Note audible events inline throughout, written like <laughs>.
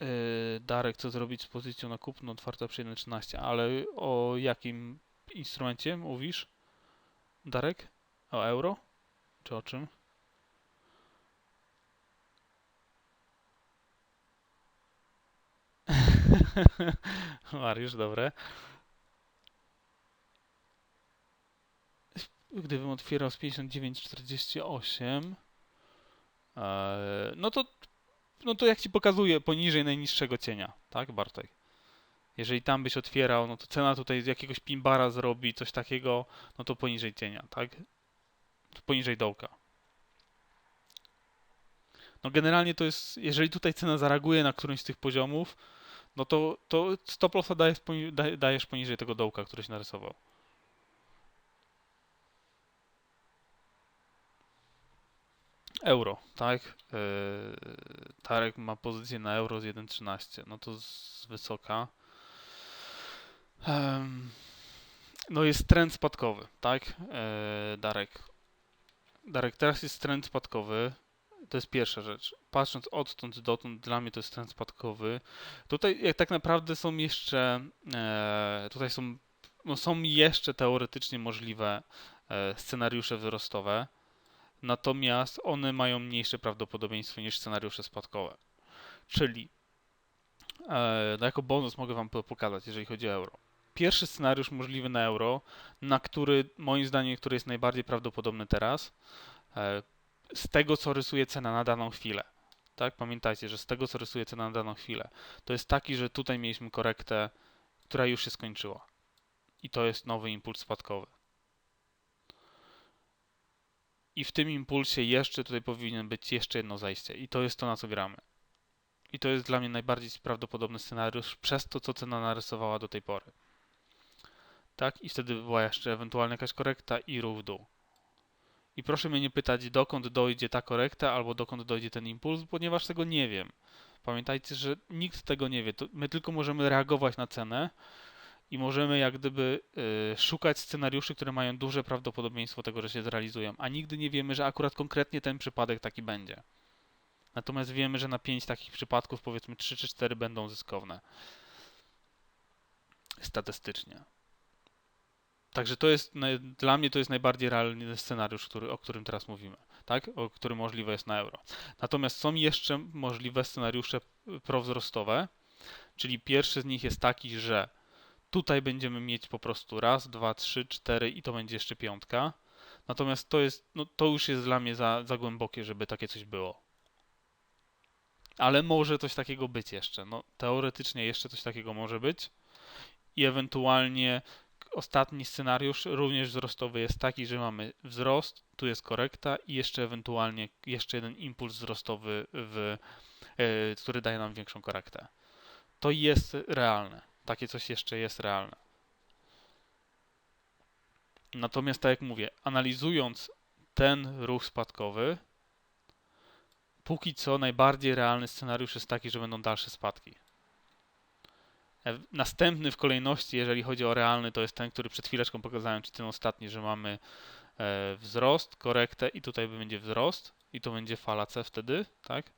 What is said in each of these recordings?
Yy, Darek, co zrobić z pozycją na kupno otwarta przy 1.13, ale o jakim instrumencie mówisz? Darek? O euro? Czy o czym? <laughs> Mariusz, dobre. Gdybym otwierał z 59,48, eee, no to no to jak ci pokazuje poniżej najniższego cienia, tak Bartek? Jeżeli tam byś otwierał, no to cena tutaj z jakiegoś pimbara zrobi, coś takiego, no to poniżej cienia, tak? Poniżej dołka. No generalnie to jest, jeżeli tutaj cena zareaguje na którymś z tych poziomów, no to, to stop lossa dajesz, poni- daj- dajesz poniżej tego dołka, któryś narysował. Euro, tak? Yy, Tarek ma pozycję na euro z 1,13. No to z wysoka. No jest trend spadkowy, tak? Yy, Darek. Darek, teraz jest trend spadkowy. To jest pierwsza rzecz. Patrząc odtąd dotąd, dla mnie to jest trend spadkowy. Tutaj jak tak naprawdę są jeszcze, e, tutaj są, no są jeszcze teoretycznie możliwe e, scenariusze wzrostowe. Natomiast one mają mniejsze prawdopodobieństwo niż scenariusze spadkowe. Czyli e, no jako bonus mogę Wam po- pokazać, jeżeli chodzi o euro. Pierwszy scenariusz możliwy na euro, na który moim zdaniem, który jest najbardziej prawdopodobny teraz, e, z tego co rysuje cena na daną chwilę. Tak, pamiętajcie, że z tego co rysuje cena na daną chwilę, to jest taki, że tutaj mieliśmy korektę, która już się skończyła. I to jest nowy impuls spadkowy. I w tym impulsie jeszcze tutaj powinien być jeszcze jedno zajście. I to jest to, na co gramy. I to jest dla mnie najbardziej prawdopodobny scenariusz przez to, co cena narysowała do tej pory. Tak? I wtedy była jeszcze ewentualnie jakaś korekta i ruch w dół. I proszę mnie nie pytać, dokąd dojdzie ta korekta albo dokąd dojdzie ten impuls, ponieważ tego nie wiem. Pamiętajcie, że nikt tego nie wie. To my tylko możemy reagować na cenę i możemy jak gdyby y, szukać scenariuszy, które mają duże prawdopodobieństwo tego, że się zrealizują, a nigdy nie wiemy, że akurat konkretnie ten przypadek taki będzie. Natomiast wiemy, że na 5 takich przypadków powiedzmy 3 czy 4 będą zyskowne. Statystycznie. Także to jest, dla mnie to jest najbardziej realny scenariusz, który, o którym teraz mówimy, tak? O którym możliwe jest na euro. Natomiast są jeszcze możliwe scenariusze y, prowzrostowe, czyli pierwszy z nich jest taki, że Tutaj będziemy mieć po prostu raz, dwa, trzy, cztery i to będzie jeszcze piątka. Natomiast to jest, no to już jest dla mnie za, za głębokie, żeby takie coś było. Ale może coś takiego być jeszcze. No, teoretycznie jeszcze coś takiego może być. I ewentualnie ostatni scenariusz, również wzrostowy, jest taki, że mamy wzrost, tu jest korekta i jeszcze ewentualnie jeszcze jeden impuls wzrostowy, w, yy, który daje nam większą korektę. To jest realne takie coś jeszcze jest realne. Natomiast, tak jak mówię, analizując ten ruch spadkowy, póki co najbardziej realny scenariusz jest taki, że będą dalsze spadki. E, Następny w kolejności, jeżeli chodzi o realny, to jest ten, który przed chwileczką pokazałem, czy ten ostatni, że mamy e, wzrost, korektę i tutaj będzie wzrost i to będzie fala C wtedy, tak?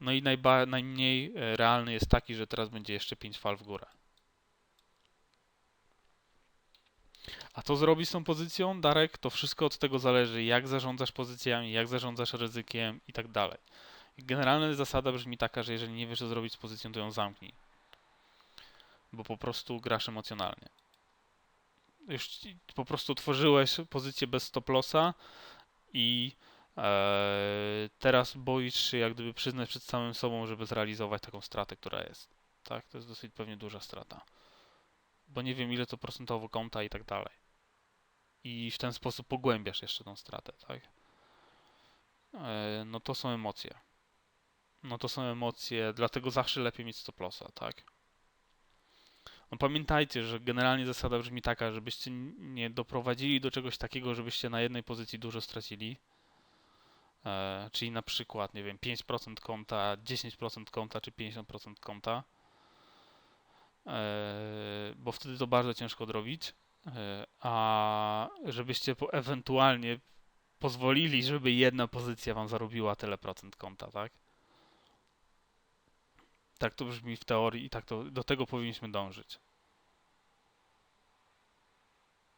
No i najba, najmniej e, realny jest taki, że teraz będzie jeszcze 5 fal w górę. A co zrobić z tą pozycją, Darek? To wszystko od tego zależy, jak zarządzasz pozycjami, jak zarządzasz ryzykiem i tak dalej. Generalna zasada brzmi taka, że jeżeli nie wiesz, co zrobić z pozycją, to ją zamknij. Bo po prostu grasz emocjonalnie. Już po prostu tworzyłeś pozycję bez stop lossa i teraz boisz się jak gdyby przyznać przed samym sobą, żeby zrealizować taką stratę, która jest. Tak, to jest dosyć pewnie duża strata. Bo nie wiem ile to procentowo konta i tak dalej. I w ten sposób pogłębiasz jeszcze tą stratę, tak? Eee, no to są emocje. No to są emocje, dlatego zawsze lepiej mieć stop lossa, tak? No pamiętajcie, że generalnie zasada brzmi taka, żebyście nie doprowadzili do czegoś takiego, żebyście na jednej pozycji dużo stracili, czyli na przykład, nie wiem, 5% konta, 10% konta czy 50% konta, e, bo wtedy to bardzo ciężko odrobić, e, a żebyście ewentualnie pozwolili, żeby jedna pozycja wam zarobiła tyle procent konta, tak? Tak to brzmi w teorii i tak to, do tego powinniśmy dążyć.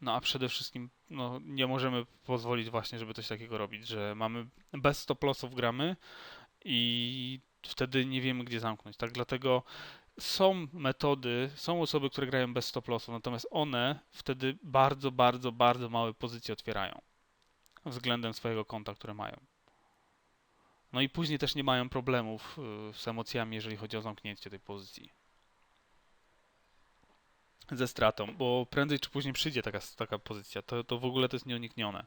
No a przede wszystkim no, nie możemy pozwolić właśnie, żeby coś takiego robić, że mamy bez stop lossów gramy i wtedy nie wiemy, gdzie zamknąć. Tak, dlatego są metody, są osoby, które grają bez stop lossów, natomiast one wtedy bardzo, bardzo, bardzo małe pozycje otwierają względem swojego konta, które mają. No i później też nie mają problemów y, z emocjami, jeżeli chodzi o zamknięcie tej pozycji. Ze stratą, bo prędzej czy później przyjdzie taka, taka pozycja. To, to w ogóle to jest nieuniknione.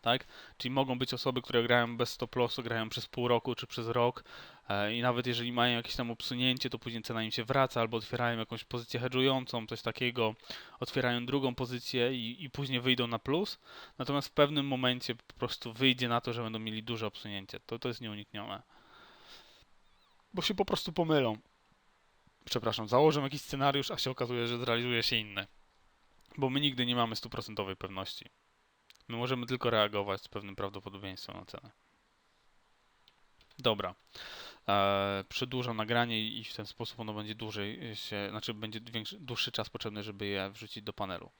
Tak? Czyli mogą być osoby, które grają bez stop lossu, grają przez pół roku czy przez rok e, i nawet jeżeli mają jakieś tam obsunięcie, to później cena im się wraca albo otwierają jakąś pozycję hedżującą, coś takiego, otwierają drugą pozycję i, i później wyjdą na plus. Natomiast w pewnym momencie po prostu wyjdzie na to, że będą mieli duże obsunięcie. To, to jest nieuniknione. Bo się po prostu pomylą. Przepraszam, założę jakiś scenariusz, a się okazuje, że zrealizuje się inny. Bo my nigdy nie mamy stuprocentowej pewności. My możemy tylko reagować z pewnym prawdopodobieństwem na cenę. Dobra. Eee, przedłużam nagranie i w ten sposób ono będzie dłużej się, znaczy będzie większy, dłuższy czas potrzebny, żeby je wrzucić do panelu.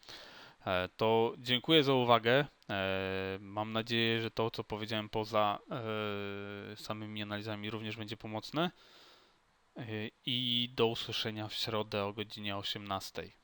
Eee, to dziękuję za uwagę. Eee, mam nadzieję, że to, co powiedziałem poza eee, samymi analizami również będzie pomocne. Eee, I do usłyszenia w środę o godzinie 18.